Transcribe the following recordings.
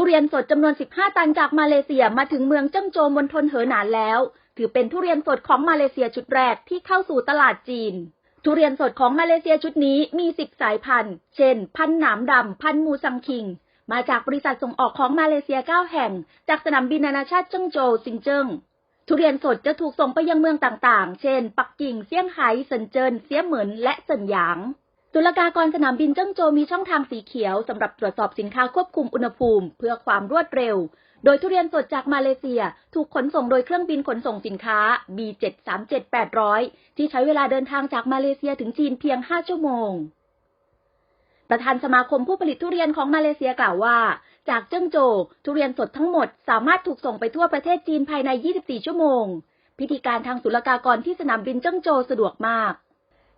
ทุเรียนสดจำนวน 15 ตันจากมาเลเซียมาถึงเมืองเจิ้งโจวมณฑลเหอหนานแล้ว ถือเป็นทุเรียนสดของมาเลเซียชุดแรกที่เข้าสู่ตลาดจีน ทุเรียนสดของมาเลเซียชุดนี้มี 10 สายพันธุ์ เช่น พันธุ์หนามดำ พันธุ์มูซังคิง มาจากบริษัทส่งออกของมาเลเซีย 9 แห่ง จากสนามบินนานาชาติเจิ้งโจวซิงเจิ้ง ทุเรียนสดจะถูกส่งไปยังเมืองต่างๆ เช่น ปักกิ่ง เซี่ยงไฮ้เซินเจิ้น เซี่ยเหมิน และเซินหยาง ตุลากากรสนามบินเจิ้งโจมีช่องทางสีเขียวสำหรับตรวจสอบสินค้าควบคุมอุณหภูมิ เพื่อความรวดเร็ว โดยทุเรียนสดจากมาเลเซีย ถูกขนส่งโดยเครื่องบินขนส่งสินค้า B737-800 ที่ใช้เวลาเดินทางจากมาเลเซียถึงจีนเพียง 5 ชั่วโมง ประธานสมาคมผู้ผลิตทุเรียนของมาเลเซียกล่าวว่า จากเจิ้งโจวทุเรียนสดทั้งหมดสามารถถูกส่งไปทั่วประเทศจีนภายใน 24 ชั่วโมง พิธีการทางศุลกากรที่สนามบินเจิ้งโจวสะดวกมาก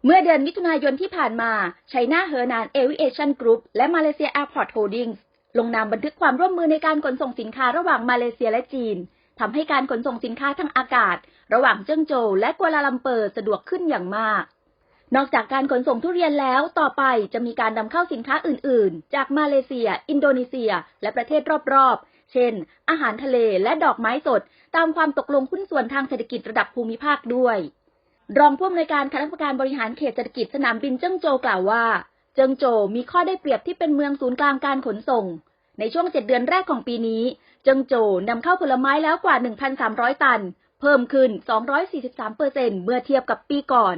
เมื่อเดือนมิถุนายนที่ผ่านมาไชน่าเฮอร์นานเอวิเอชันกรุ๊ปและมาเลเซียแอร์พอร์ตโฮลดิ้งลงนามบันทึกความร่วมมือในการขนส่งสินค้าระหว่างมาเลเซียและจีนทำให้การขนส่งสินค้าทางอากาศ ระหว่างเจิ้งโจวและกัวลาลัมเปอร์สะดวกขึ้นอย่างมาก นอกจากการขนส่งทุเรียนแล้วต่อไปจะมีการนำเข้าสินค้าอื่น ๆ จากมาเลเซีย อินโดนีเซีย และประเทศรอบ ๆ เช่น อาหารทะเลและดอกไม้สด ตามความตกลงหุ้นส่วนทางเศรษฐกิจระดับภูมิภาคด้วย รองผู้อำนวยการคณะกรรมการบริหารเขตเศรษฐกิจสนามบินเจิ้งโจวกล่าวว่า เจิ้งโจวมีข้อได้เปรียบที่เป็นเมืองศูนย์กลางการขนส่ง ในช่วงเจ็ดเดือนแรกของปีนี้ เจิ้งโจวนำเข้าผลไม้แล้วกว่า 1,300 ตัน เพิ่มขึ้น 243%เมื่อเทียบกับปีก่อน